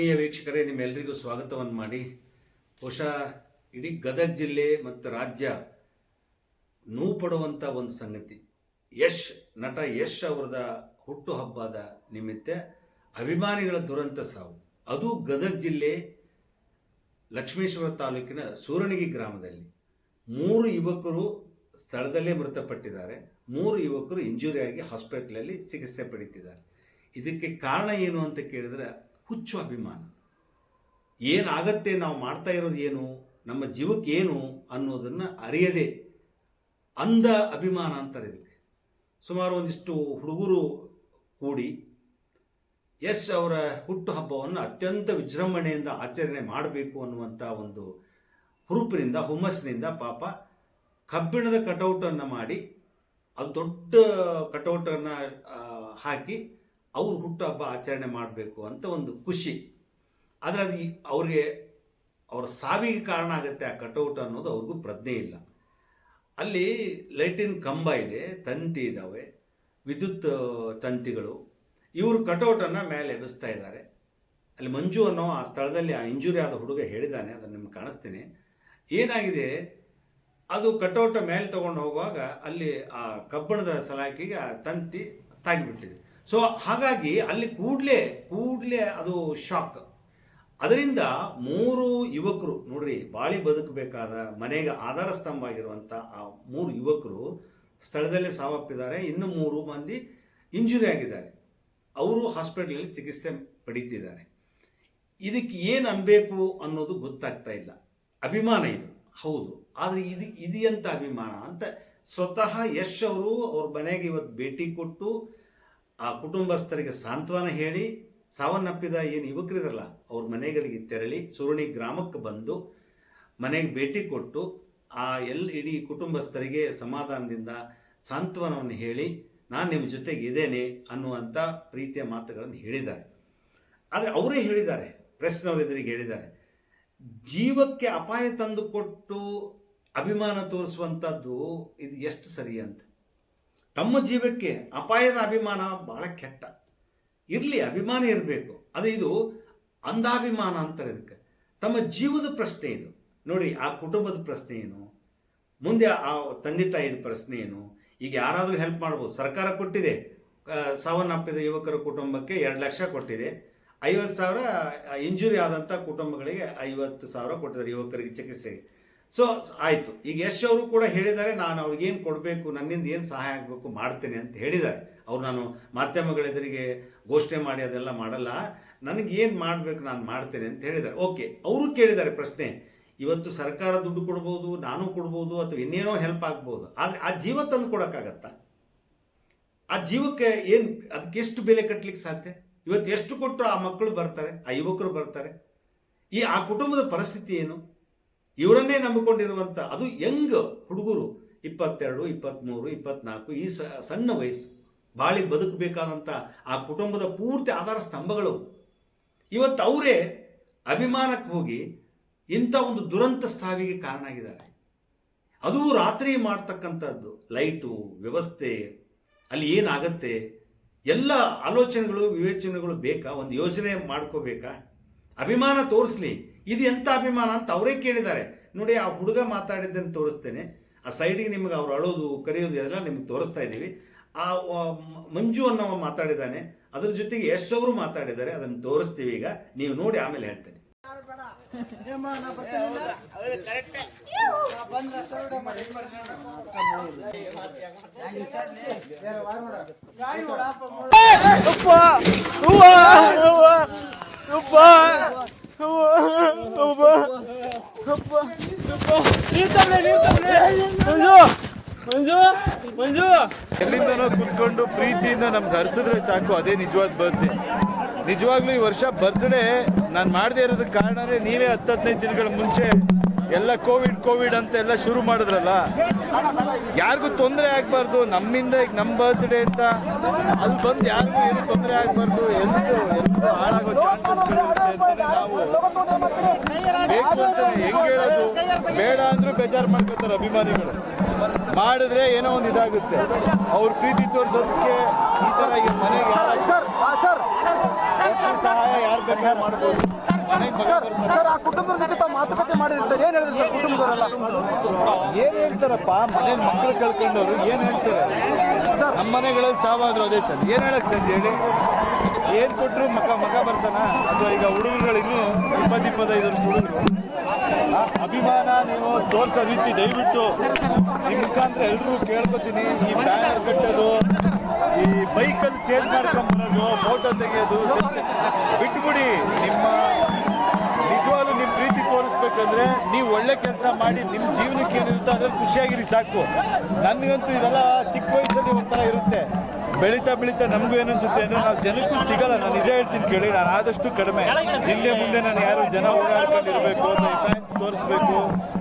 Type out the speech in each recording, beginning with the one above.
ಆತ್ಮೀಯ ವೀಕ್ಷಕರೇ ನಿಮ್ಮೆಲ್ಲರಿಗೂ ಸ್ವಾಗತವನ್ನು ಮಾಡಿ. ಬಹುಶಃ ಇಡೀ ಗದಗ ಜಿಲ್ಲೆ ಮತ್ತು ರಾಜ್ಯ ನೋವು ಪಡುವಂಥ ಒಂದು ಸಂಗತಿ. ಯಶ್, ನಟ ಯಶ್ ಅವರದ ಹುಟ್ಟುಹಬ್ಬದ ನಿಮಿತ್ತ ಅಭಿಮಾನಿಗಳ ದುರಂತ ಸಾವು. ಅದು ಗದಗ ಜಿಲ್ಲೆ ಲಕ್ಷ್ಮೇಶ್ವರ ತಾಲೂಕಿನ ಸೂರಣಿಗಿ ಗ್ರಾಮದಲ್ಲಿ. ಮೂರು ಯುವಕರು ಸ್ಥಳದಲ್ಲೇ ಮೃತಪಟ್ಟಿದ್ದಾರೆ. ಮೂರು ಯುವಕರು ಇಂಜುರಿಯಾಗಿ ಹಾಸ್ಪಿಟ್ಲಲ್ಲಿ ಚಿಕಿತ್ಸೆ ಪಡೀತಿದ್ದಾರೆ. ಇದಕ್ಕೆ ಕಾರಣ ಏನು ಅಂತ ಕೇಳಿದ್ರೆ ಹುಚ್ಚು ಅಭಿಮಾನ. ಏನಾಗತ್ತೆ ನಾವು ಮಾಡ್ತಾ ಇರೋದು ಏನು, ನಮ್ಮ ಜೀವಕ್ಕೆ ಏನು ಅನ್ನೋದನ್ನು ಅರಿಯದೆ ಅಂದ ಅಭಿಮಾನ ಅಂತಾರೆ ಇದಕ್ಕೆ. ಸುಮಾರು ಒಂದಿಷ್ಟು ಹುಡುಗರು ಕೂಡಿ ಎಸ್ ಅವರ ಹುಟ್ಟು ಹಬ್ಬವನ್ನು ಅತ್ಯಂತ ವಿಜೃಂಭಣೆಯಿಂದ ಆಚರಣೆ ಮಾಡಬೇಕು ಅನ್ನುವಂಥ ಒಂದು ಹುರುಪಿನಿಂದ, ಹುಮ್ಮಸ್ಸಿನಿಂದ ಪಾಪ ಕಬ್ಬಿಣದ ಕಟೌಟನ್ನು ಮಾಡಿ, ಅದು ದೊಡ್ಡ ಕಟೌಟನ್ನು ಹಾಕಿ ಅವ್ರ ಹುಟ್ಟುಹಬ್ಬ ಆಚರಣೆ ಮಾಡಬೇಕು ಅಂತ ಒಂದು ಖುಷಿ. ಆದರೆ ಅದು ಅವ್ರಿಗೆ ಅವರ ಸಾವಿಗೆ ಕಾರಣ ಆಗುತ್ತೆ ಆ ಕಟೌಟ್ ಅನ್ನೋದು ಅವ್ರಿಗೂ ಪ್ರಜ್ಞೆ ಇಲ್ಲ. ಅಲ್ಲಿ ಲೈಟಿನ ಕಂಬ ಇದೆ, ತಂತಿ ಇದ್ದಾವೆ ವಿದ್ಯುತ್ ತಂತಿಗಳು. ಇವರು ಕಟೌಟನ್ನು ಮೇಲೆ ಎಬ್ಬಿಸ್ತಾ ಇದ್ದಾರೆ. ಅಲ್ಲಿ ಮಂಜು ಅನ್ನೋ ಆ ಸ್ಥಳದಲ್ಲಿ ಆ ಇಂಜುರಿ ಆದ ಹುಡುಗ ಹೇಳಿದ್ದಾನೆ ಅದನ್ನು ನಿಮ್ಗೆ ಕಾಣಿಸ್ತೀನಿ. ಏನಾಗಿದೆ, ಅದು ಕಟೌಟ ಮೇಲೆ ತೊಗೊಂಡು ಹೋಗುವಾಗ ಅಲ್ಲಿ ಆ ಕಬ್ಬಣದ ಸಲಾಕಿಗೆ ಆ ತಂತಿ ತಾಗಿಬಿಟ್ಟಿದೆ. ಸೊ ಹಾಗಾಗಿ ಅಲ್ಲಿ ಕೂಡಲೇ ಕೂಡಲೇ ಅದು ಶಾಕ್ ಅದರಿಂದ ಮೂರು ಯುವಕರು, ನೋಡ್ರಿ, ಬಾಳಿ ಬದುಕಬೇಕಾದ ಮನೆಗೆ ಆಧಾರ ಸ್ತಂಭ ಆಗಿರುವಂಥ ಆ ಮೂರು ಯುವಕರು ಸ್ಥಳದಲ್ಲೇ ಸಾವಪ್ಪಿದ್ದಾರೆ. ಇನ್ನು ಮೂರು ಮಂದಿ ಇಂಜುರಿ ಆಗಿದ್ದಾರೆ. ಅವರು ಹಾಸ್ಪಿಟ್ಲಲ್ಲಿ ಚಿಕಿತ್ಸೆ ಪಡೀತಿದ್ದಾರೆ. ಇದಕ್ಕೆ ಏನು ಅನ್ಬೇಕು ಅನ್ನೋದು ಗೊತ್ತಾಗ್ತಾ ಇಲ್ಲ. ಅಭಿಮಾನ ಇದು. ಹೌದು. ಆದರೆ ಇದು ಇದೆಯಂತ ಅಭಿಮಾನ ಅಂತ ಸ್ವತಃ ಯಶ್ ಅವರು ಅವ್ರ ಮನೆಗೆ ಇವತ್ತು ಭೇಟಿ ಕೊಟ್ಟು ಆ ಕುಟುಂಬಸ್ಥರಿಗೆ ಸಾಂತ್ವನ ಹೇಳಿ ಸಾವನ್ನಪ್ಪಿದ ಏನು ಯುವಕರಿದ್ರಲ್ಲ ಅವ್ರ ಮನೆಗಳಿಗೆ ತೆರಳಿ ಸುರುಣಿ ಗ್ರಾಮಕ್ಕೆ ಬಂದು ಮನೆಗೆ ಭೇಟಿ ಕೊಟ್ಟು ಆ ಎಲ್ ಇಡೀ ಕುಟುಂಬಸ್ಥರಿಗೆ ಸಮಾಧಾನದಿಂದ ಸಾಂತ್ವನವನ್ನು ಹೇಳಿ, ನಾನು ನಿಮ್ಮ ಜೊತೆಗೆ ಇದ್ದೇನೆ ಅನ್ನುವಂಥ ಪ್ರೀತಿಯ ಮಾತುಗಳನ್ನು ಹೇಳಿದ್ದಾರೆ. ಆದರೆ ಅವರೇ ಹೇಳಿದ್ದಾರೆ ಪ್ರೆಸ್ನವ್ರ ಎದುರಿಗೆ ಹೇಳಿದ್ದಾರೆ. ಜೀವಕ್ಕೆ ಅಪಾಯ ತಂದುಕೊಟ್ಟು ಅಭಿಮಾನ ತೋರಿಸುವಂಥದ್ದು ಇದು ಎಷ್ಟು ಸರಿ ಅಂತ. ತಮ್ಮ ಜೀವಕ್ಕೆ ಅಪಾಯದ ಅಭಿಮಾನ ಬಹಳ ಕೆಟ್ಟ. ಇರಲಿ, ಅಭಿಮಾನ ಇರಬೇಕು. ಆದರೆ ಇದು ಅಂಧಾಭಿಮಾನ ಅಂತಾರೆ ಇದಕ್ಕೆ. ತಮ್ಮ ಜೀವದ ಪ್ರಶ್ನೆ ಇದು. ನೋಡಿ, ಆ ಕುಟುಂಬದ ಪ್ರಶ್ನೆ ಏನು? ಮುಂದೆ ಆ ತಂದೆ ತಾಯಿದ ಪ್ರಶ್ನೆ ಏನು? ಈಗ ಯಾರಾದರೂ ಹೆಲ್ಪ್ ಮಾಡ್ಬೋದು. ಸರ್ಕಾರ ಕೊಟ್ಟಿದೆ. ಸಾವನ್ನಪ್ಪಿದ ಯುವಕರ ಕುಟುಂಬಕ್ಕೆ ಎರಡು ಲಕ್ಷ ಕೊಟ್ಟಿದೆ. ಐವತ್ತು ಸಾವಿರ ಇಂಜುರಿ ಆದಂಥ ಕುಟುಂಬಗಳಿಗೆ ಐವತ್ತು ಸಾವಿರ ಕೊಟ್ಟಿದ್ದಾರೆ ಯುವಕರಿಗೆ ಚಿಕಿತ್ಸೆಗೆ. ಸೊ ಆಯಿತು. ಈಗ ಯಶ್ ಅವರು ಕೂಡ ಹೇಳಿದ್ದಾರೆ, ನಾನು ಅವ್ರಿಗೇನು ಕೊಡಬೇಕು, ನನ್ನಿಂದ ಏನು ಸಹಾಯ ಆಗಬೇಕು ಮಾಡ್ತೇನೆ ಅಂತ ಹೇಳಿದ್ದಾರೆ. ಅವ್ರು ನಾನು ಮಾಧ್ಯಮಗಳೆದುರಿಗೆ ಘೋಷಣೆ ಮಾಡಿ ಅದೆಲ್ಲ ಮಾಡಲ್ಲ. ನನಗೆ ಏನು ಮಾಡಬೇಕು ನಾನು ಮಾಡ್ತೇನೆ ಅಂತ ಹೇಳಿದ್ದಾರೆ. ಓಕೆ ಅವರು ಕೇಳಿದ್ದಾರೆ ಪ್ರಶ್ನೆ. ಇವತ್ತು ಸರ್ಕಾರ ದುಡ್ಡು ಕೊಡ್ಬೋದು, ನಾನು ಕೊಡ್ಬೋದು, ಅಥವಾ ಇನ್ನೇನೋ ಹೆಲ್ಪ್ ಆಗ್ಬೋದು. ಆದರೆ ಆ ಜೀವ ತಂದು ಕೊಡೋಕ್ಕಾಗತ್ತಾ? ಆ ಜೀವಕ್ಕೆ ಏನು, ಅದಕ್ಕೆ ಎಷ್ಟು ಬೆಲೆ ಕಟ್ಟಲಿಕ್ಕೆ ಸಾಧ್ಯ? ಇವತ್ತು ಎಷ್ಟು ಕೊಟ್ಟರು ಆ ಮಕ್ಕಳು ಬರ್ತಾರೆ, ಆ ಯುವಕರು ಬರ್ತಾರೆ? ಈ ಆ ಕುಟುಂಬದ ಪರಿಸ್ಥಿತಿ ಏನು? ಇವರನ್ನೇ ನಂಬಿಕೊಂಡಿರುವಂಥ ಅದು ಯಂಗ್ ಹುಡುಗರು, ಇಪ್ಪತ್ತೆರಡು ಇಪ್ಪತ್ತ್ಮೂರು ಇಪ್ಪತ್ನಾಲ್ಕು, ಈ ಸಣ್ಣ ವಯಸ್ಸು ಬಾಳಿ ಬದುಕಬೇಕಾದಂಥ ಆ ಕುಟುಂಬದ ಪೂರ್ತಿ ಆಧಾರ ಸ್ತಂಭಗಳು. ಇವತ್ತು ಅವರೇ ಅಭಿಮಾನಕ್ಕೆ ಹೋಗಿ ಇಂಥ ಒಂದು ದುರಂತ ಸಾವಿಗೆ ಕಾರಣ ಆಗಿದ್ದಾರೆ. ಅದು ರಾತ್ರಿ ಮಾಡ್ತಕ್ಕಂಥದ್ದು, ಲೈಟು, ವ್ಯವಸ್ಥೆ, ಅಲ್ಲಿ ಏನಾಗತ್ತೆ, ಎಲ್ಲ ಆಲೋಚನೆಗಳು, ವಿವೇಚನೆಗಳು ಬೇಕಾ? ಒಂದು ಯೋಜನೆ ಮಾಡ್ಕೋಬೇಕಾ? ಅಭಿಮಾನ ತೋರಿಸ್ಲಿ. ಇದು ಎಂಥ ಅಭಿಮಾನ ಅಂತ ಅವರೇ ಕೇಳಿದ್ದಾರೆ. ನೋಡಿ, ಆ ಹುಡುಗ ಮಾತಾಡಿದ್ದನ್ನು ತೋರಿಸ್ತೇನೆ. ಆ ಸೈಡಿಗೆ ನಿಮಗೆ ಅವ್ರು ಅಳೋದು, ಕರೆಯೋದು ಎಲ್ಲ ನಿಮ್ಗೆ ತೋರಿಸ್ತಾ ಇದ್ದೀವಿ. ಆ ಮಂಜು ಅನ್ನೋ ಮಾತಾಡಿದ್ದಾನೆ. ಅದ್ರ ಜೊತೆಗೆ ಯಶ್ ಅವರು ಮಾತಾಡಿದ್ದಾರೆ. ಅದನ್ನು ತೋರಿಸ್ತೀವಿ ಈಗ. ನೀವು ನೋಡಿ ಆಮೇಲೆ ಹೇಳ್ತೇನೆ. ಅಪ್ಪ ಅಪ್ಪ ಅಪ್ಪ ಹೊಡಪ್ಪ, ಮೂರು. ಮಂಜು ಮಂಜು ಎಲ್ಲಿಂದನೋ ಕುತ್ಕೊಂಡು ಪ್ರೀತಿಯಿಂದ ನಮ್ಗೆ ಹರಿಸಿದ್ರೆ ಸಾಕು ಅದೇ ನಿಜವಾದ ಬರ್ತ್ಡೇ ನಿಜವಾಗ್ಲೂ ಈ ವರ್ಷ ಬರ್ತ್ಡೇ ನಾನು ಮಾಡದೇ ಇರೋದಕ್ಕೆ ಕಾರಣನೇ ನೀವೇ ಹತ್ತು ಹದಿನೈದು ದಿನಗಳ ಮುಂಚೆ ಎಲ್ಲ ಕೋವಿಡ್ ಕೋವಿಡ್ ಅಂತ ಎಲ್ಲ ಶುರು ಮಾಡಿದ್ರಲ್ಲ ಯಾರಿಗೂ ತೊಂದರೆ ಆಗಬಾರ್ದು ನಮ್ಮಿಂದ ಈಗ ನಮ್ಮ ಬರ್ತ್ಡೇ ಅಂತ ಅಲ್ಲಿ ಬಂದು ಯಾರಿಗೂ ಏನು ತೊಂದರೆ ಆಗಬಾರ್ದು ಎಲ್ರು ಎಲ್ರು ಹಾಳಾಗೋ ಚಾನ್ಸಸ್ ನಾವು ಬೇಕು ಅಂತ ಹೆಂಗ್ ಹೇಳೋದು ಬೇಡ ಅಂದ್ರೂ ಬೇಜಾರು ಮಾಡ್ಕೊತಾರೆ ಅಭಿಮಾನಿಗಳು ಮಾಡಿದ್ರೆ ಏನೋ ಒಂದು ಇದಾಗುತ್ತೆ ಅವ್ರ ಪ್ರೀತಿ ತೋರಿಸೋದಕ್ಕೆ ಈ ಥರ ಈಗ ಮನೆಗೆ ಸಹಾಯ ಯಾರು ಬೇಕಾದ್ರೆ ಮಾಡ್ಬೋದು ಸರ್ ಸರ್ ಆ ಕುಟುಂಬದ ಜೊತೆ ತಾವು ಮಾತುಕತೆ ಮಾಡಿದ್ರಿ ಸರ್. ಏನ್ ಹೇಳಿದ್ರು ಸರ್ ಕುಟುಂಬದವರೆಲ್ಲ? ಏನ್ ಹೇಳ್ತಾರಪ್ಪ? ಮನೆ ಮಕ್ಕಳು ಕಳ್ಕೊಂಡವ್ರು ಏನು ಹೇಳ್ತಾರೆ? ಸರ್. ನಮ್ಮ ಮನೆಗಳಲ್ಲಿ ಸಾವಾದ್ರು ಅದೇ ಸರ್. ಏನು ಹೇಳಕ್ ಸರ್ ಹೇಳಿ? ಏನು ಕೊಟ್ರು ಮಕ ಮಗ ಬರ್ತಾನ? ಅಥವಾ ಈಗ ಹುಡುಗರುಗಳು ಇನ್ನೂ ಇಪ್ಪತ್ತು ಇಪ್ಪತ್ತೈದು ವರ್ಷ ಹುಡುಗರು? ಅಭಿಮಾನ ನೀವು ತೋರ್ಸೋ ರೀತಿ ದಯವಿಟ್ಟು ನಿಮ್ಮ ಮುಖಾಂತರ ಎಲ್ಲರೂ ಕೇಳ್ಕೊತೀನಿ. ಈ ಬ್ಯಾನರ್ ಕಟ್ಟೋದು ಈ ಬೈಕಲ್ಲಿ ಚೇಂಜ್ ಮಾಡ್ಕೊಂಡ್ ಬರೋದು, ಫೋಟೋ ತೆಗೆಯೋದು, ಬಿಟ್ಬಿಡಿ. ನಿಮ್ಮ ನಿಜವಾಗ್ಲೂ ನಿಮ್ಮ ಪ್ರೀತಿ ತೋರಿಸ್ಬೇಕಂದ್ರೆ ನೀವು ಒಳ್ಳೆ ಕೆಲಸ ಮಾಡಿ ನಿಮ್ಮ ಜೀವನಕ್ಕೆ ಏನಿರುತ್ತೆ ಅದ್ರಲ್ಲಿ ಖುಷಿಯಾಗಿರಿ ಸಾಕು. ನನಗಂತೂ ಇದೆಲ್ಲ ಚಿಕ್ಕ ವಯಸ್ಸಲ್ಲಿ ಒಂಥರ ಇರುತ್ತೆ. ಬೆಳೀತಾ ಬೆಳೀತಾ ನಮಗೂ ಏನನ್ಸುತ್ತೆ ಅಂದ್ರೆ ನಾವು ಜನಕ್ಕೂ ಸಿಗಲ್ಲ. ನಾನು ನಿಜ ಹೇಳ್ತೀನಿ ಕೇಳಿ. ನಾನು ಆದಷ್ಟು ಕಡಿಮೆ. ಹಿಂದೆ ಮುಂದೆ ನಾನು ಯಾರು ಜನ ಓಡಾಡ್ಕೊಂಡಿರ್ಬೇಕು ಫ್ಯಾನ್ಸ್ ತೋರಿಸ್ಬೇಕು.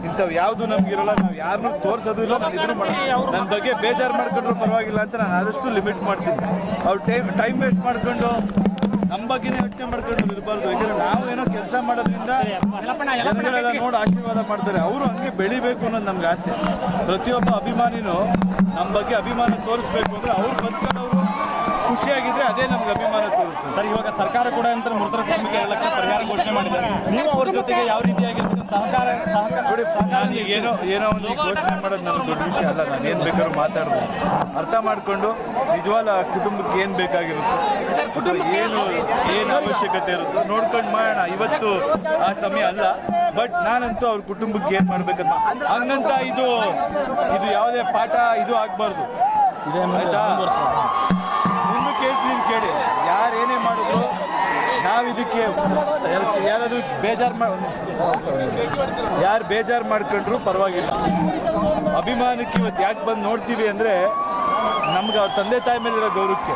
ಇಂಥವು ಯಾವುದು ನಮ್ಗಿರಲ್ಲ ನಾವು ಯಾರನ್ನೂ ತೋರಿಸೋದು ಇಲ್ಲ. ನಾನು ಇದ್ರು ಮಾಡ ನನ್ನ ಬಗ್ಗೆ ಬೇಜಾರು ಮಾಡ್ಕೊಂಡ್ರು ಪರವಾಗಿಲ್ಲ ಅಂತ ನಾನು ಆದಷ್ಟು ಲಿಮಿಟ್ ಮಾಡ್ತೀನಿ. ಅವ್ರು ಟೈಮ್ ಟೈಮ್ ವೇಸ್ಟ್ ಮಾಡ್ಕೊಂಡು ನಮ್ಮ ಬಗ್ಗೆನೇ ಯೋಚನೆ ಮಾಡ್ಕೊಂಡು ಇರಬಾರ್ದು. ಯಾಕಂದ್ರೆ ನಾವು ಏನೋ ಕೆಲಸ ಮಾಡೋದ್ರಿಂದ ಜನಗಳೆಲ್ಲ ನೋಡಿ ಆಶೀರ್ವಾದ ಮಾಡ್ತಾರೆ. ಅವರು ಹಂಗೆ ಬೆಳಿಬೇಕು ಅನ್ನೋದು ನಮ್ಗೆ ಆಸೆ. ಪ್ರತಿಯೊಬ್ಬ ಅಭಿಮಾನಿನೂ ನಮ್ಮ ಬಗ್ಗೆ ಅಭಿಮಾನ ತೋರಿಸ್ಬೇಕು ಅಂದ್ರೆ ಅವ್ರು ಬದುಕೋದವರು ಖುಷಿಯಾಗಿದ್ರೆ ಅದೇ ನಮ್ಗೆ ಅಭಿಮಾನ ತೋರಿಸ್ತದೆ. ಸರ್ ಇವಾಗ ಸರ್ಕಾರ ಕೂಡ ಅಂತ ಮೃತರ ಕುಟುಂಬಕ್ಕೆ ಎರಡು ಲಕ್ಷ ಪರಿಹಾರ ಘೋಷಣೆ ಮಾಡಿದ್ದಾರೆ. ನೀವು ಅವ್ರ ಜೊತೆಗೆ ಯಾವ ರೀತಿಯಾಗಿ ಸಹಕಾರ ಸಹಕಾರ ನೋಡಿ ನಾನು ಏನೋ ಏನೋ ಒಂದು ಘೋಷಣೆ ಮಾಡೋದು ನನಗೆ ದೊಡ್ಡ ವಿಷಯ ಅಲ್ಲ. ನಾನು ಏನು ಬೇಕಾದ್ರೂ ಮಾತಾಡಿದೆ ಅರ್ಥ ಮಾಡಿಕೊಂಡು ನಿಜವಾದ ಕುಟುಂಬಕ್ಕೆ ಏನು ಬೇಕಾಗಿರುತ್ತೆ? ಏನು ಏನು ಅವಶ್ಯಕತೆ ಇರುತ್ತೋ ನೋಡ್ಕೊಂಡು ಮಾಡೋಣ. ಇವತ್ತು ಆ ಸಮಯ ಅಲ್ಲ. ಬಟ್ ನಾನಂತೂ ಅವ್ರ ಕುಟುಂಬಕ್ಕೆ ಏನು ಮಾಡ್ಬೇಕಂತ. ಹಂಗಂತ ಇದು ಇದು ಯಾವುದೇ ಪಾಠ ಇದು ಆಗಬಾರ್ದು. ಆಯ್ತಾ? ಮುಂದಕ್ಕೆ ಹೇಳ್ತೀನಿ ಕೇಳಿ. ಯಾರು ಏನೇ ಮಾಡಿದ್ರು ನಾವು ಇದಕ್ಕೆ ಯಾರಾದರೂ ಬೇಜಾರು ಮಾಡಿ ಯಾರು ಬೇಜಾರು ಮಾಡ್ಕೊಂಡ್ರು ಪರವಾಗಿಲ್ಲ. ಅಭಿಮಾನಕ್ಕೆ ಇವತ್ತು ಯಾಕೆ ಬಂದು ನೋಡ್ತೀವಿ ಅಂದರೆ ನಮ್ಗೆ ಅವ್ರ ತಂದೆ ತಾಯಿ ಮೇಲಿರೋ ಗೌರವಕ್ಕೆ.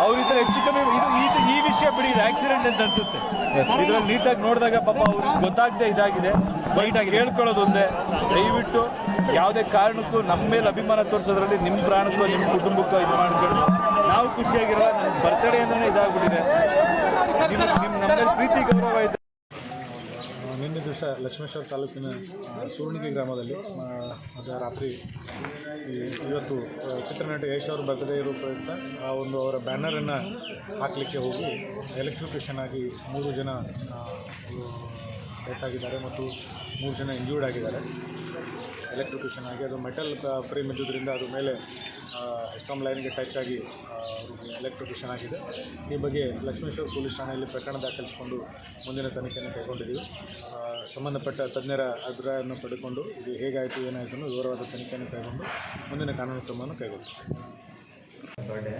ಅವ್ರ ಈ ಥರ ಹೆಚ್ಚು ಕಮ್ಮಿ ಇದು ಈ- ಈ ವಿಷಯ ಬಿಡಿ ಇದು ಆಕ್ಸಿಡೆಂಟ್ ಅಂತ ಅನ್ಸುತ್ತೆ. ಇದರಲ್ಲಿ ನೀಟಾಗಿ ನೋಡಿದಾಗ ಪಾಪ ಅವ್ರಿಗೆ ಗೊತ್ತಾಗದೆ ಇದಾಗಿದೆ. ಬೈಟಾಗಿ ಹೇಳ್ಕೊಳ್ಳೋದು ಒಂದೇ. ದಯವಿಟ್ಟು ಯಾವುದೇ ಕಾರಣಕ್ಕೂ ನಮ್ಮ ಮೇಲೆ ಅಭಿಮಾನ ತೋರಿಸೋದ್ರಲ್ಲಿ ನಿಮ್ಮ ಪ್ರಾಣಕ್ಕೂ ನಿಮ್ಮ ಕುಟುಂಬಕ್ಕೂ ಇದು ಮಾಡ್ಕೊಂಡು ನಾವು ಖುಷಿಯಾಗಿರಲ್ಲ ನನ್ನ ಬರ್ತಡೇ ಅಂದ್ರೆ ಇದಾಗ್ಬಿಟ್ಟಿದೆ. ನಿಮ್ಮ ನಮ್ಮಲ್ಲಿ ಪ್ರೀತಿ ಗೌರವ ಇದೆ. ನಿನ್ನೆ ದಿವಸ ಲಕ್ಷ್ಮೇಶ್ವರ ತಾಲೂಕಿನ ಸೂರ್ಣಿಗೆ ಗ್ರಾಮದಲ್ಲಿ ಅದು ರಾತ್ರಿ ಈ- ಇವತ್ತು ಚಿತ್ರನಟ ಯಶ್ ಅವ್ರ ಬರ್ತ್ಡೇ ಇರೋ ಪ್ರಯುಕ್ತ ಆ ಒಂದು ಅವರ ಬ್ಯಾನರನ್ನು ಹಾಕಲಿಕ್ಕೆ ಹೋಗಿ ಎಲೆಕ್ಟ್ರಿಫಿಕೇಷನ್ ಆಗಿ ಮೂರು ಜನ ಡೆತ್ ಆಗಿದ್ದಾರೆ ಮತ್ತು ಮೂರು ಜನ ಇಂಜೂರ್ಡ್ ಆಗಿದ್ದಾರೆ. ಎಲೆಕ್ಟ್ರಿಕ್ಯೂಷನ್ ಆಗಿ ಅದು ಮೆಟಲ್ ಫ್ರೇಮ್ ಇದ್ದುದರಿಂದ ಅದ್ರ ಮೇಲೆ ಎಸ್ಕಾಮ್ ಲೈನ್ಗೆ ಟಚ್ ಆಗಿ ಅವ್ರಿಗೆ ಎಲೆಕ್ಟ್ರಿಫಿಕೇಷನ್ ಆಗಿದೆ. ಈ ಬಗ್ಗೆ ಲಕ್ಷ್ಮೇಶ್ವರ ಪೊಲೀಸ್ ಠಾಣೆಯಲ್ಲಿ ಪ್ರಕರಣ ದಾಖಲಿಸಿಕೊಂಡು ಮುಂದಿನ ತನಿಖೆಯನ್ನು ಕೈಗೊಂಡಿದ್ದೀವಿ. ಸಂಬಂಧಪಟ್ಟ ತಜ್ಞರ ಅಭಿಪ್ರಾಯವನ್ನು ಪಡೆದುಕೊಂಡು ಇದು ಹೇಗಾಯಿತು, ಏನಾಯಿತು ವಿವರವಾದ ತನಿಖೆಯನ್ನು ಕೈಗೊಂಡು ಮುಂದಿನ ಕಾನೂನು ಕ್ರಮವನ್ನು ಕೈಗೊಳ್ತೀವಿ ಬರ್ಡೇ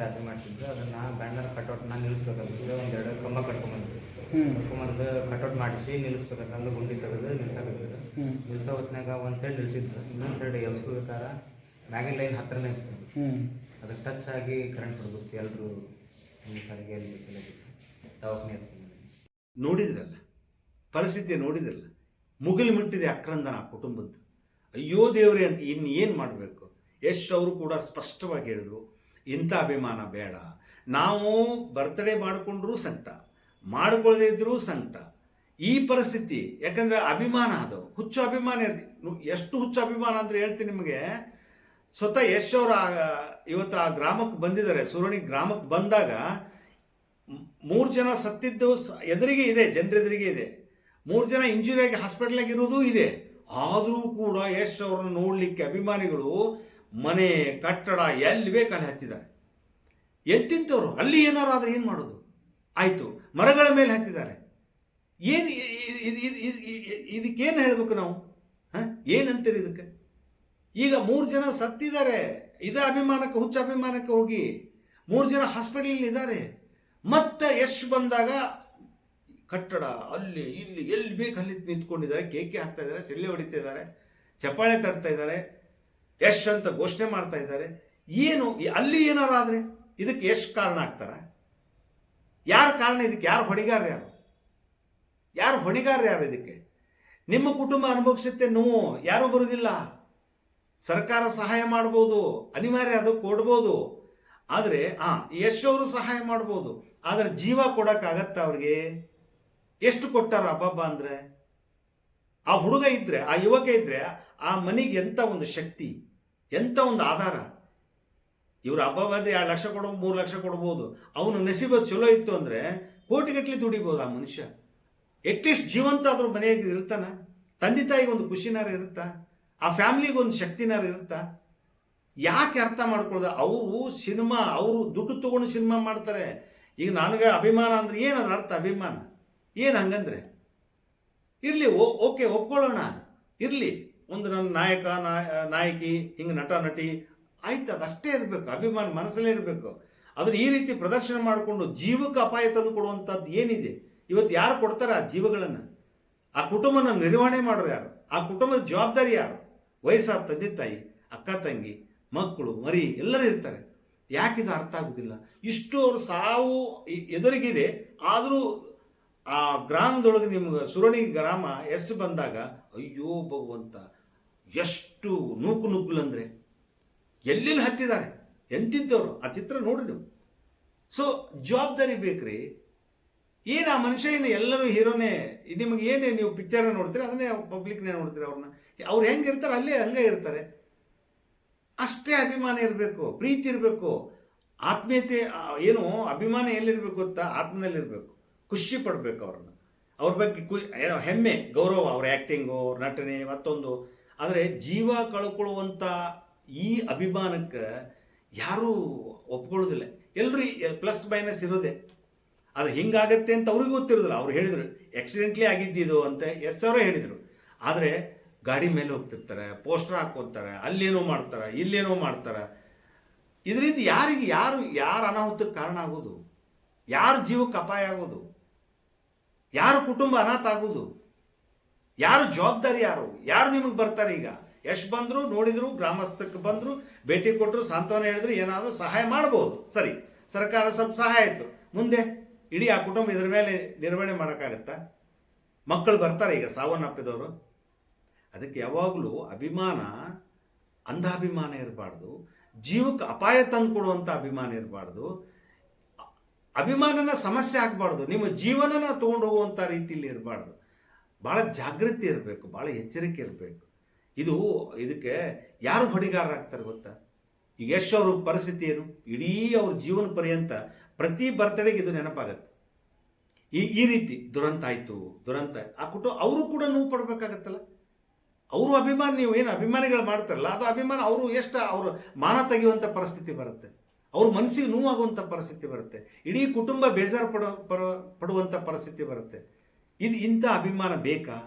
ರಾತ್ರಿ ಮಾಡ್ತಿದ್ರು. ಅದನ್ನ ಬ್ಯಾನರ್ ಕಟ್ಔಟ್ ನಾನು ನಿಲ್ಲಿಸ್ಬೇಕಾಗಿತ್ತು ಒಂದೆರಡು ಕಂಬ ಕಟ್ಕೊಂಡ್ ಕಟ್ಕೊಂಬಂದು ಕಟ್ಔಟ್ ಮಾಡಿಸಿ ನಿಲ್ಲಿಸ್ಬೇಕಾದ್ರೆ ಗುಂಡಿ ತೆಗೆದು ನಿಲ್ಸಾಕಿದ್ರು ನಿಲ್ಸೋ ಹೊತ್ನಾಗ ಒಂದ್ ಸೈಡ್ ನಿಲ್ಸಿದ್ರು. ಇನ್ನೊಂದು ಸೈಡ್ ಎಬ್ಸ್ಬೇಕಾರೆ ಮ್ಯಾಗಿನ್ ಲೈನ್ ಹತ್ರನೇ ಇತ್ತು. ಅದಕ್ಕೆ ಟಚ್ ಆಗಿ ಕರೆಂಟ್ ಕೊಡ್ಬಿಟ್ಟು ಎಲ್ಲರೂ ಒಂದು ಸಾರಿಗೆ ಅಲ್ಲಿ ದವಾಖಾನೆ ನೋಡಿದ್ರಲ್ಲ? ಪರಿಸ್ಥಿತಿ ನೋಡಿದ್ರಲ್ಲ? ಮುಗಿಲು ಮುಟ್ಟಿದೆ ಅಕ್ರಂದನ ಕುಟುಂಬದ್ದು. ಅಯ್ಯೋ ದೇವ್ರೆ ಅಂತ ಇನ್ನು ಏನು ಮಾಡಬೇಕು? ಯಶ್ ಅವರು ಕೂಡ ಸ್ಪಷ್ಟವಾಗಿ ಹೇಳಿದರು, ಇಂಥ ಅಭಿಮಾನ ಬೇಡ. ನಾವು ಬರ್ತಡೇ ಮಾಡಿಕೊಂಡ್ರೂ ಸಂಕಟ, ಮಾಡಿಕೊಳ್ಳದೇ ಇದ್ರೂ ಸಂಕಟ. ಈ ಪರಿಸ್ಥಿತಿ, ಯಾಕಂದರೆ ಅಭಿಮಾನ ಅದು, ಹುಚ್ಚು ಅಭಿಮಾನ ಇರ್ತಿ ಎಷ್ಟು ಹುಚ್ಚು ಅಭಿಮಾನ ಅಂದರೆ ಹೇಳ್ತೀನಿ ನಿಮಗೆ, ಸ್ವತಃ ಯಶ್ ಅವರು ಇವತ್ತು ಆ ಗ್ರಾಮಕ್ಕೆ ಬಂದಿದ್ದಾರೆ, ಸುರಣಿ ಗ್ರಾಮಕ್ಕೆ ಬಂದಾಗ ಮೂರು ಜನ ಸತ್ತಿದ್ದು ಎದುರಿಗೆ ಇದೆ, ಜನರೆದುರಿಗೆ ಇದೆ. ಮೂರು ಜನ ಇಂಜುರಿ ಆಗಿ ಹಾಸ್ಪಿಟ್ಲಾಗಿರೋದು ಇದೆ. ಆದರೂ ಕೂಡ ಯಶ್ ಅವ್ರನ್ನ ನೋಡಲಿಕ್ಕೆ ಅಭಿಮಾನಿಗಳು ಮನೆ ಕಟ್ಟಡ ಎಲ್ಲಿ ಬೇಕು ಅಲ್ಲಿ ಹತ್ತಿದ್ದಾರೆ. ಎತ್ತಿಂತವರು ಅಲ್ಲಿ ಏನಾರು ಆದರೆ ಏನು ಮಾಡೋದು? ಆಯಿತು, ಮರಗಳ ಮೇಲೆ ಹತ್ತಿದ್ದಾರೆ. ಏನು ಇದಕ್ಕೇನು ಹೇಳಬೇಕು ನಾವು? ಹಾಂ? ಏನಂತೀರಿ ಇದಕ್ಕೆ? ಈಗ ಮೂರು ಜನ ಸತ್ತಿದ್ದಾರೆ. ಇದೇ ಅಭಿಮಾನಕ್ಕೆ, ಹುಚ್ಚ ಅಭಿಮಾನಕ್ಕೆ ಹೋಗಿ ಮೂರು ಜನ ಹಾಸ್ಪಿಟಲ್ ಇದ್ದಾರೆ. ಮತ್ತೆ ಯಶ್ ಬಂದಾಗ ಕಟ್ಟಡ ಅಲ್ಲಿ ಇಲ್ಲಿ ಎಲ್ಲಿ ಬೇಕು ಅಲ್ಲಿ ನಿಂತ್ಕೊಂಡಿದ್ದಾರೆ. ಕೇಕೆ ಹಾಕ್ತಾ ಇದ್ದಾರೆ, ಸಿಳ್ಳೆ ಹೊಡಿತಾ ಇದ್ದಾರೆ, ಚಪ್ಪಾಳೆ ತಡ್ತಾ ಇದ್ದಾರೆ. ಯಶ್ ಅಂತ ಘೋಷಣೆ ಮಾಡ್ತಾ ಇದ್ದಾರೆ. ಏನು ಅಲ್ಲಿ ಏನಾರು ಆದರೆ ಇದಕ್ಕೆ ಯಶ್ ಕಾರಣ ಆಗ್ತಾರ? ಯಾರು ಕಾರಣ ಇದಕ್ಕೆ? ಯಾರು ಹೊಣೆಗಾರ ಯಾರು? ಯಾರು ಹೊಣೆಗಾರ ಯಾರು ಇದಕ್ಕೆ? ನಿಮ್ಮ ಕುಟುಂಬ ಅನುಭವಿಸುತ್ತೆ ನೋವು, ಯಾರೂ ಬರುವುದಿಲ್ಲ ಸರ್ಕಾರ ಸಹಾಯ ಮಾಡ್ಬೋದು, ಅನಿವಾರ್ಯ ಅದು ಕೊಡ್ಬೋದು. ಆದರೆ, ಆ, ಯಶ್ ಅವರು ಸಹಾಯ ಮಾಡ್ಬೋದು. ಆದರೆ ಜೀವ ಕೊಡೋಕ್ಕಾಗತ್ತ ಅವ್ರಿಗೆ? ಎಷ್ಟು ಕೊಟ್ಟಾರ ಅಬ್ಬಬ್ಬ ಅಂದರೆ? ಆ ಹುಡುಗ ಇದ್ದರೆ ಆ ಯುವಕ ಇದ್ದರೆ ಆ ಮನೆಗೆ ಎಂಥ ಒಂದು ಶಕ್ತಿ? ಎಂಥ ಒಂದು ಆಧಾರ? ಇವ್ರು ಹಬ್ಬ ಬಂದರೆ ಎರಡು ಲಕ್ಷ ಕೊಡೋ, ಮೂರು ಲಕ್ಷ ಕೊಡ್ಬೋದು. ಅವನು ನಸೀಬ ಚಲೋ ಇತ್ತು ಅಂದರೆ ಕೋಟಿಗಟ್ಟಲೆ ದುಡಿಬೋದು ಆ ಮನುಷ್ಯ. ಎಟ್ಲೀಸ್ಟ್ ಜೀವಂತ ಅದ್ರ ಮನೆಯಾಗಿ ಇರ್ತಾನ ತಂದೆ ತಾಯಿಗೆ ಒಂದು ಖುಷಿನಾರ ಇರುತ್ತಾ? ಆ ಫ್ಯಾಮಿಲಿಗೆ ಒಂದು ಶಕ್ತಿನಾರ ಇರುತ್ತಾ? ಯಾಕೆ ಅರ್ಥ ಮಾಡ್ಕೊಳ್ಳೋದು ಅವರು ಸಿನಿಮಾ, ಅವರು ದುಡ್ಡು ತೊಗೊಂಡು ಸಿನಿಮಾ ಮಾಡ್ತಾರೆ. ಈಗ ನನಗೆ ಅಭಿಮಾನ ಅಂದ್ರೆ ಏನು ಅದ್ರ ಅರ್ಥ, ಅಭಿಮಾನ? ಏನು ಹಂಗಂದ್ರೆ? ಇರಲಿ ಓಕೆ, ಒಪ್ಕೊಳ್ಳೋಣ. ಇರಲಿ. ಒಂದು ನನ್ನ ನಾಯಕ ನಾಯ- ನಾಯಕಿ, ಹಿಂಗೆ ನಟ, ನಟಿ ಆಯ್ತು ಅದಷ್ಟೇ ಇರಬೇಕು. ಅಭಿಮಾನ ಮನಸ್ಸಲ್ಲೇ ಇರಬೇಕು. ಅದನ್ನ ಈ ರೀತಿ ಪ್ರದರ್ಶನ ಮಾಡಿಕೊಂಡು ಜೀವಕ್ಕೆ ಅಪಾಯ ತಂದು ಕೊಡುವಂಥದ್ದು ಏನಿದೆ? ಇವತ್ತು ಯಾರು ಕೊಡ್ತಾರೆ ಆ ಜೀವಗಳನ್ನು? ಆ ಕುಟುಂಬನ ನಿರ್ವಹಣೆ ಮಾಡೋರು ಯಾರು? ಆ ಕುಟುಂಬದ ಜವಾಬ್ದಾರಿ ಯಾರು? ವಯಸ್ಸಾದ ತಂದೆ ತಾಯಿ, ಅಕ್ಕ ತಂಗಿ, ಮಕ್ಕಳು, ಮರಿ, ಎಲ್ಲರೂ ಇರ್ತಾರೆ. ಯಾಕಿದು ಅರ್ಥ ಆಗೋದಿಲ್ಲ? ಇಷ್ಟು ಅವರು ಸಾವು ಎದುರಿಗಿದೆ. ಆದರೂ ಆ ಗ್ರಾಮದೊಳಗೆ ನಿಮ್ಗೆ ಸುರಣಿ ಗ್ರಾಮ ಎಸ್ ಬಂದಾಗ, ಅಯ್ಯೋ ಭಗವಂತ ಎಷ್ಟು ನೂಕು ನುಗ್ಗುಲಂದರೆ? ಎಲ್ಲೆಲ್ಲಿ ಹತ್ತಿದ್ದಾರೆ? ಎಂತಿದ್ದವರು? ಆ ಚಿತ್ರ ನೋಡಿ ನೀವು. ಸೊ ಜವಾಬ್ದಾರಿ ಬೇಕ್ರಿ. ಏನು ಆ ಮನುಷ್ಯ ಏನು ಎಲ್ಲರೂ ಹೀರೋನೇ, ನಿಮಗೆ ಏನೇ ನೀವು ಪಿಕ್ಚರ್ ನೋಡ್ತೀರಿ, ಅದನ್ನೇ ಪಬ್ಲಿಕ್ನೇ ನೋಡ್ತೀರಿ ಅವ್ರನ್ನ. ಅವ್ರು ಹೆಂಗೆ ಇರ್ತಾರೆ, ಅಲ್ಲೇ ಹಂಗೆ ಇರ್ತಾರೆ. ಅಷ್ಟೇ ಅಭಿಮಾನ ಇರಬೇಕು, ಪ್ರೀತಿ ಇರಬೇಕು. ಆತ್ಮೀಯತೆ ಏನು, ಅಭಿಮಾನ ಎಲ್ಲಿರಬೇಕು ಗೊತ್ತಾ? ಆತ್ಮನಲ್ಲಿರಬೇಕು ಖುಷಿ ಪಡಬೇಕು ಅವ್ರನ್ನ. ಅವ್ರ ಬಗ್ಗೆ ಕು, ಏನೋ ಹೆಮ್ಮೆ, ಗೌರವ, ಅವ್ರ ಆ್ಯಕ್ಟಿಂಗು ಅವ್ರ ನಟನೆ, ಮತ್ತೊಂದು. ಆದರೆ ಜೀವ ಕಳ್ಕೊಳ್ಳುವಂಥ ಈ ಅಭಿಮಾನಕ್ಕೆ ಯಾರೂ ಒಪ್ಕೊಳ್ಳೋದಿಲ್ಲ. ಎಲ್ಲರೂ ಪ್ಲಸ್ ಮೈನಸ್ ಇರೋದೇ. ಅದು ಹಿಂಗಾಗತ್ತೆ ಅಂತ ಅವ್ರಿಗೂ ಗೊತ್ತಿರೋದಿಲ್ಲ. ಅವ್ರು ಹೇಳಿದರು ಆಕ್ಸಿಡೆಂಟ್ಲಿ ಆಗಿದ್ದಿದು ಅಂತ ಎಸ್ ಅವರೇ ಹೇಳಿದರು. ಆದರೆ ಗಾಡಿ ಮೇಲೆ ಹೋಗ್ತಿರ್ತಾರೆ ಪೋಸ್ಟರ್ ಹಾಕ್ಕೊತಾರೆ, ಅಲ್ಲೇನೋ ಮಾಡ್ತಾರೆ, ಇಲ್ಲೇನೋ ಮಾಡ್ತಾರೆ. ಇದರಿಂದ ಯಾರಿಗೆ, ಯಾರು, ಯಾರ ಅನಾಹುತಕ್ಕೆ ಕಾರಣ ಆಗೋದು? ಯಾರ ಜೀವಕ್ಕೆ ಅಪಾಯ ಆಗೋದು? ಯಾರ ಕುಟುಂಬ ಅನಾಥ ಆಗೋದು? ಯಾರು ಜವಾಬ್ದಾರಿ ಯಾರು? ಯಾರು ನಿಮಗೆ ಬರ್ತಾರೆ ಈಗ? ಎಷ್ಟು ಬಂದರು, ನೋಡಿದ್ರು, ಗ್ರಾಮಸ್ಥಕ್ಕೆ ಬಂದರು, ಭೇಟಿ ಕೊಟ್ಟರು ಸಾಂತ್ವನ ಹೇಳಿದ್ರು, ಏನಾದರೂ ಸಹಾಯ ಮಾಡ್ಬೋದು. ಸರಿ, ಸರ್ಕಾರ ಸ್ವಲ್ಪ ಸಹಾಯ ಆಯಿತು. ಮುಂದೆ ಇಡೀ ಆ ಕುಟುಂಬ ಇದ್ರ ಮೇಲೆ ನಿರ್ವಹಣೆ ಮಾಡೋಕ್ಕಾಗತ್ತಾ? ಮಕ್ಕಳು ಬರ್ತಾರೆ ಈಗ, ಸಾವನ್ನಪ್ಪಿದವರು. ಅದಕ್ಕೆ ಯಾವಾಗಲೂ ಅಭಿಮಾನ, ಅಂಧಾಭಿಮಾನ ಇರಬಾರ್ದು. ಜೀವಕ್ಕೆ ಅಪಾಯ ತಂದು ಕೊಡುವಂಥ ಅಭಿಮಾನ ಇರಬಾರ್ದು. ಅಭಿಮಾನನ ಸಮಸ್ಯೆ ಆಗಬಾರ್ದು. ನಿಮ್ಮ ಜೀವನನ ತೊಗೊಂಡು ಹೋಗುವಂಥ ರೀತಿಯಲ್ಲಿ ಇರಬಾರ್ದು. ಭಾಳ ಜಾಗೃತಿ ಇರಬೇಕು ಭಾಳ ಎಚ್ಚರಿಕೆ ಇರಬೇಕು. ಇದು ಇದಕ್ಕೆ ಯಾರು ಹೊಣೆಗಾರರಾಗ್ತಾರೆ ಗೊತ್ತಾ? ಈಗ ಯಶ್ ಅವ್ರ ಪರಿಸ್ಥಿತಿ ಏನು? ಇಡೀ ಅವ್ರ ಜೀವನ ಪರ್ಯಂತ ಪ್ರತಿ ಬರ್ತಡೆಗೆ ಇದು ನೆನಪಾಗತ್ತೆ. ಈ ಈ ರೀತಿ, ದುರಂತ ಆಯಿತು, ದುರಂತ ಆ ಕುಟುಂಬ, ಅವರು ಕೂಡ ನೋವು ಪಡ್ಬೇಕಾಗತ್ತಲ್ಲ? ಅವರು ಅಭಿಮಾನ, ನೀವು ಏನು ಅಭಿಮಾನಿಗಳು ಮಾಡ್ತಾರಲ್ಲ, ಅದು ಅಭಿಮಾನ ಅವರು ಎಷ್ಟು ಅವರು ಮಾನ ತೆಗೆಯುವಂಥ ಪರಿಸ್ಥಿತಿ ಬರುತ್ತೆ. ಅವ್ರ ಮನಸ್ಸಿಗೆ ನೋವಾಗುವಂಥ ಪರಿಸ್ಥಿತಿ ಬರುತ್ತೆ. ಇಡೀ ಕುಟುಂಬ ಬೇಜಾರು ಪಡೋ ಪಡುವಂಥ ಪರಿಸ್ಥಿತಿ ಬರುತ್ತೆ. ಇದು ಇಂಥ ಅಭಿಮಾನ ಬೇಕಾ?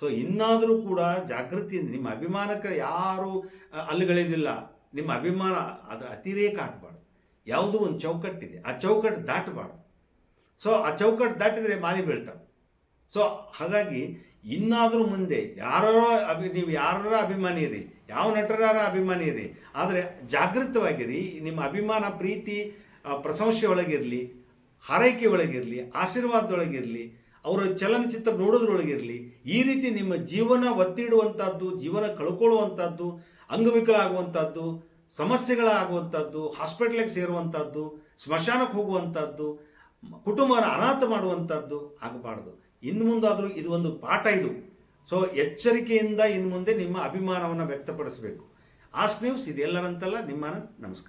ಸೊ ಇನ್ನಾದರೂ ಕೂಡ ಜಾಗೃತಿಯಿಂದ ನಿಮ್ಮ ಅಭಿಮಾನಕ್ಕೆ ಯಾರೂ ಅಲ್ಲಿಗಳಿದಿಲ್ಲ. ನಿಮ್ಮ ಅಭಿಮಾನ ಅದರ ಅತಿರೇಕ ಆಗಬಾರ್ದು. ಯಾವುದೋ ಒಂದು ಚೌಕಟ್ಟಿದೆ. ಆ ಚೌಕಟ್ಟು ದಾಟಬಾರ್ದು. ಸೊ ಆ ಚೌಕಟ್ಟು ದಾಟಿದರೆ ಮಾಲಿ ಬೀಳ್ತಾವೆ. ಸೊ ಹಾಗಾಗಿ ಇನ್ನಾದರೂ ಮುಂದೆ ಯಾರೋ ಅಭಿ, ನೀವು ಯಾರ ಅಭಿಮಾನಿ ಇರಿ, ಯಾವ ನಟರಾರ ಅಭಿಮಾನಿ ಇರಿ, ಆದರೆ ಜಾಗೃತವಾಗಿರಿ, ನಿಮ್ಮ ಅಭಿಮಾನ ಪ್ರೀತಿ ಪ್ರಶಂಸೆ ಒಳಗಿರಲಿ, ಹಾರೈಕೆ ಒಳಗಿರಲಿ, ಆಶೀರ್ವಾದದೊಳಗಿರಲಿ ಅವರ ಚಲನಚಿತ್ರ ನೋಡೋದ್ರೊಳಗಿರಲಿ ಈ ರೀತಿ ನಿಮ್ಮ ಜೀವನ ಒತ್ತಿಡುವಂಥದ್ದು ಜೀವನ ಕಳ್ಕೊಳ್ಳುವಂಥದ್ದು ಅಂಗವಿಕಲಾಗುವಂಥದ್ದು ಸಮಸ್ಯೆಗಳಾಗುವಂಥದ್ದು ಹಾಸ್ಪಿಟ್ಲಿಗೆ ಸೇರುವಂಥದ್ದು ಸ್ಮಶಾನಕ್ಕೆ ಹೋಗುವಂಥದ್ದು ಕುಟುಂಬನ ಅನಾಥ ಮಾಡುವಂಥದ್ದು ಆಗಬಾರ್ದು. ಇನ್ನು ಮುಂದಾದರೂ ಇದು ಒಂದು ಪಾಠ ಇದು. ಸೊ ಎಚ್ಚರಿಕೆಯಿಂದ ಇನ್ನು ಮುಂದೆ ನಿಮ್ಮ ಅಭಿಮಾನವನ್ನು ವ್ಯಕ್ತಪಡಿಸಬೇಕು. ಆಸ್ಕ್ ನ್ಯೂಸ್ ಇದೆಲ್ಲರಂತಲ್ಲ ನಿಮ್ಮನ ನಮಸ್ಕಾರ.